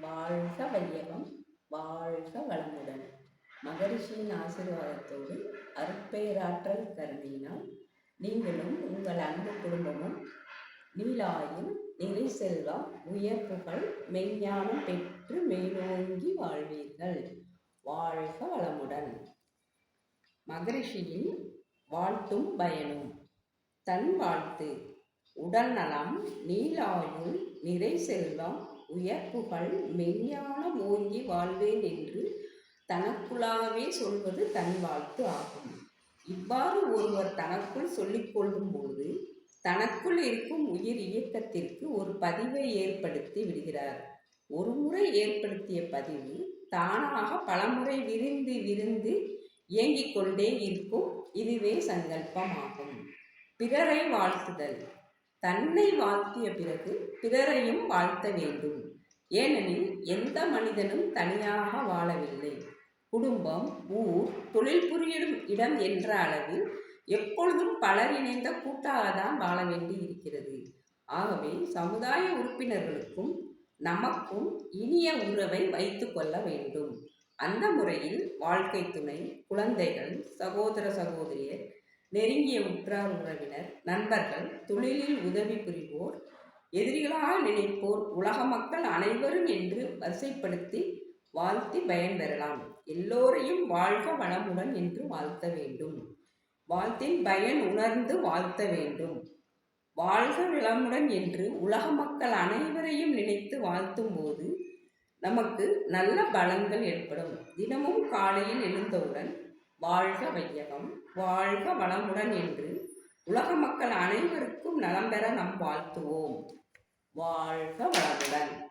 வாழ்க வையகம் வாழ்க வளமுடன். மகரிஷியின் ஆசீர்வாதத்தோடு அருட்பெயராற்றல் கருணையினால் நீங்களும் உங்கள் அன்பு குடும்பமும் நீலாயும் நிறை செல்வா உயர் புகழ் மெய்ஞானம் பெற்று மேலோங்கி வாழ்வீர்கள். வாழ்க வளமுடன். மகரிஷியின் வாழ்த்தும் பயனும். தன் வாழ்த்து உடல் நலம் நீலாயுள் நிறை செல்வம் உயர் புகழ் மெய்ஞானம் ஓங்கி வாழ்வேன் என்று தனக்குள்ளாகவே சொல்வது தன் வாழ்த்து ஆகும். இவ்வாறு ஒருவர் தனக்குள் சொல்லிக் போது தனக்குள் இருக்கும் உயிர் இயக்கத்திற்கு ஒரு பதிவை ஏற்படுத்தி விடுகிறார். ஒரு முறை ஏற்படுத்திய பதிவு தானாக பலமுறை விரிந்து விரிந்து இயங்கிக் கொண்டே இருக்கும் இதுவே சங்கல்பமாகும். பிறரை வாழ்த்துதல். தன்னை வாழ்த்திய பிறகு பிறரையும் வாழ்த்த வேண்டும். ஏனெனில் எந்த மனிதனும் தனியாக வாழவில்லை. குடும்பம் ஊர் தொழில் புரியும் இடம் என்ற அளவில் எப்பொழுதும் பலர் இணைந்த கூட்டாகத்தான் வாழ வேண்டி இருக்கிறது. ஆகவே சமுதாய உறுப்பினர்களுக்கும் நமக்கும் இனிய உறவை வைத்து கொள்ள வேண்டும். அந்த முறையில் வாழ்க்கை துணை குழந்தைகள் சகோதர சகோதரியர் நெருங்கிய உற்றார் உறவினர் நண்பர்கள் தொழிலில் உதவி புரிவோர் எதிரிகளாக நினைப்போர் உலக மக்கள் அனைவரும் என்று வரிசைப்படுத்தி வாழ்த்தி பயன் பெறலாம். எல்லோரையும் வாழ்க வளமுடன் என்று வாழ்த்த வேண்டும். வாழ்த்தின் பயன் உணர்ந்து வாழ்த்த வேண்டும். வாழ்க வளமுடன் என்று உலக மக்கள் அனைவரையும் நினைத்து வாழ்த்தும் போது நமக்கு நல்ல பலன்கள் ஏற்படும். தினமும் காலையில் எழுந்தவுடன் வாழ்க வையகம் வாழ்க வளமுடன் என்று உலக மக்கள் அனைவருக்கும் நலம் பெற நாம் வாழ்த்துவோம். வாழ்க வளமுடன்.